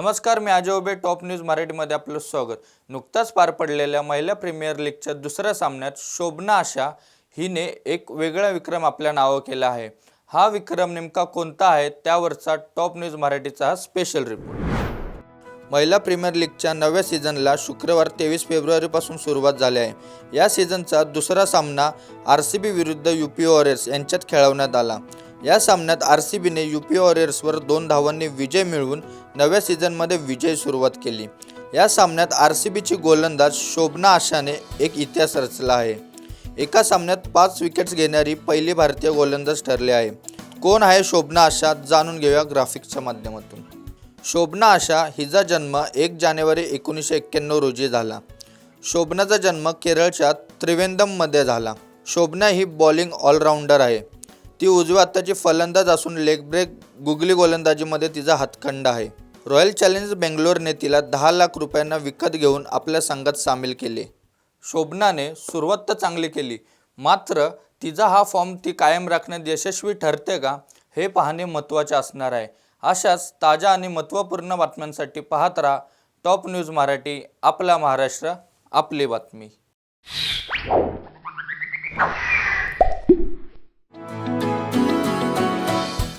नमस्कार मी Ajay top news मराठीमध्ये आपलं स्वागत. नुकताच पार पडलेल्या महिला प्रीमियर लीगच्या दुसऱ्या सामन्यात शोभना आशा हिने एक वेगळा विक्रम आपल्या नावं केला आहे. हा विक्रम नेमका कोणता आहे? त्यावरचा टॉप न्यूज मराठीचा हा स्पेशल रिपोर्ट महिला प्रीमियर लीगच्या नव्या सीझनला शुक्रवार तेवीस फेब्रुवारीपासून सुरुवात झाली आहे. या सीझनचा दुसरा सामना आर सी बी विरुद्ध यू पी वॉरियर्स यांच्यात खेळवण्यात आला. या सामन्यात आर सी बीने यू पी वॉरियर्सवर दोन धावांनी विजय मिळवून नव्या सीझनमध्ये विजय सुरुवात केली. या सामन्यात आर सी बीची गोलंदाज शोभना आशाने एक इतिहास रचला आहे. एका सामन्यात पाच विकेट्स घेणारी पहिली भारतीय गोलंदाज ठरली आहे. कोण आहे शोभना आशा जाणून घेऊया ग्राफिक्सच्या माध्यमातून. शोभना आशा हिचा जन्म एक जानेवारी एकोणीसशे एक्क्याण्णव रोजी झाला. शोभनाचा जन्म केरळच्या त्रिवेंदममध्ये झाला. शोभना ही बॉलिंग ऑलराऊंडर आहे. ती उजव्या आत्ताची फलंदाज असून लेग ब्रेक गुगली गोलंदाजीमध्ये तिचा हातखंड आहे. रॉयल चॅलेंजर्स बेंगलोरने तिला दहा लाख रुपयांना विकत घेऊन आपल्या संघात सामील केले. शोभनाने सुरुवात तर चांगली केली मात्र तिचा हा फॉर्म ती कायम राखण्यात यशस्वी ठरते का हे पाहणे महत्त्वाचे असणार आहे. अशाच ताज्या आणि महत्त्वपूर्ण बातम्यांसाठी पाहत राहा टॉप न्यूज मराठी आपला महाराष्ट्र आपली बातमी.